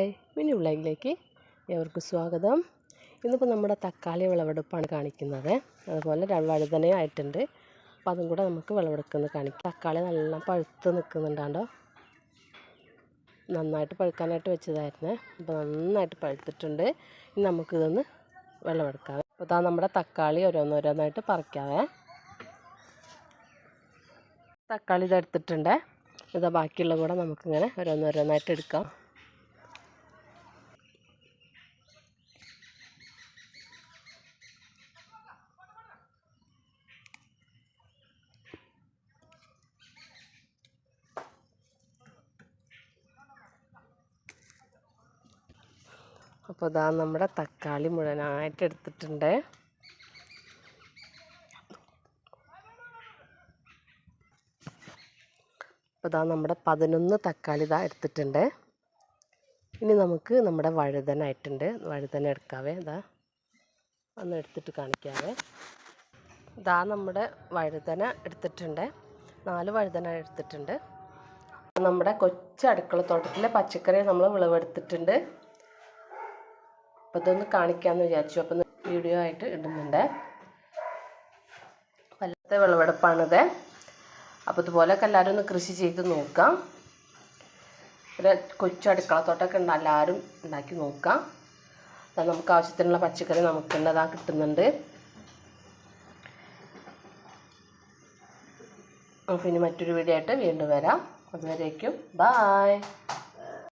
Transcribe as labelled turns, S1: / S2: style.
S1: Hi mini വ്ളോഗിലേക്ക് ഏവർക്കും സ്വാഗതം. ഇന്നിപ്പോൾ നമ്മുടെ തക്കാളി വിളവെടുപ്പാണ് കാണിക്കുന്നത്. അതുപോലെ വഴുതനയായിട്ടുണ്ട് അപ്പോൾ അതും കൂടെ നമുക്ക് വിളവെടുക്കുന്നത് കാണിക്കാം. തക്കാളി നല്ല പഴുത്ത് നിൽക്കുന്നുണ്ടാണ്ടോ? നന്നായിട്ട് പഴുക്കാനായിട്ട് വെച്ചതായിരുന്നു. അപ്പോൾ നന്നായിട്ട് പഴുത്തിട്ടുണ്ട്. ഇനി നമുക്കിതൊന്ന് വിളവെടുക്കാം. അപ്പോൾ ഇതാ നമ്മുടെ തക്കാളി ഓരോന്നോരോന്നായിട്ട് പറിക്കാവേ. തക്കാളി ഇതെടുത്തിട്ടുണ്ട്. ഇതാ ബാക്കിയുള്ള കൂടെ നമുക്കിങ്ങനെ ഓരോന്നോരോന്നായിട്ട് എടുക്കാം. അപ്പോൾ ഇതാ നമ്മുടെ തക്കാളി മുഴുവനായിട്ട് എടുത്തിട്ടുണ്ട്. അപ്പോൾ ഇതാ നമ്മുടെ പതിനൊന്ന് തക്കാളി ഇതാ എടുത്തിട്ടുണ്ട്. ഇനി നമുക്ക് നമ്മുടെ വഴുതനായിട്ടുണ്ട്. വഴുതന എടുക്കാവേ ഇതാ ഒന്ന് എടുത്തിട്ട് കാണിക്കാവേ. ഇതാ നമ്മുടെ വഴുതന എടുത്തിട്ടുണ്ട്. നാല് വഴുതന എടുത്തിട്ടുണ്ട്. നമ്മുടെ കൊച്ചു അടുക്കളത്തോട്ടത്തിലെ പച്ചക്കറി നമ്മൾ വിളവെടുത്തിട്ടുണ്ട്. അപ്പോൾ ഇതൊന്ന് കാണിക്കാമെന്ന് വിചാരിച്ചു. അപ്പം വീഡിയോ ആയിട്ട് ഇടുന്നുണ്ട്. വല്ലാത്ത വിളവെടുപ്പാണിത്. അപ്പോൾ ഇതുപോലെയൊക്കെ എല്ലാവരും ഒന്ന് കൃഷി ചെയ്ത് നോക്കാം. ഒരു കൊച്ചു അടുക്കളത്തോട്ടൊക്കെ ഉണ്ട്. എല്ലാവരും ഉണ്ടാക്കി നോക്കാം. അത് നമുക്ക് ആവശ്യത്തിനുള്ള പച്ചക്കറി നമുക്ക് അതാ കിട്ടുന്നുണ്ട് പിന്നെ മറ്റൊരു വീഡിയോ ആയിട്ട് വീണ്ടും വരാം. അതുവരേക്കും ബായ്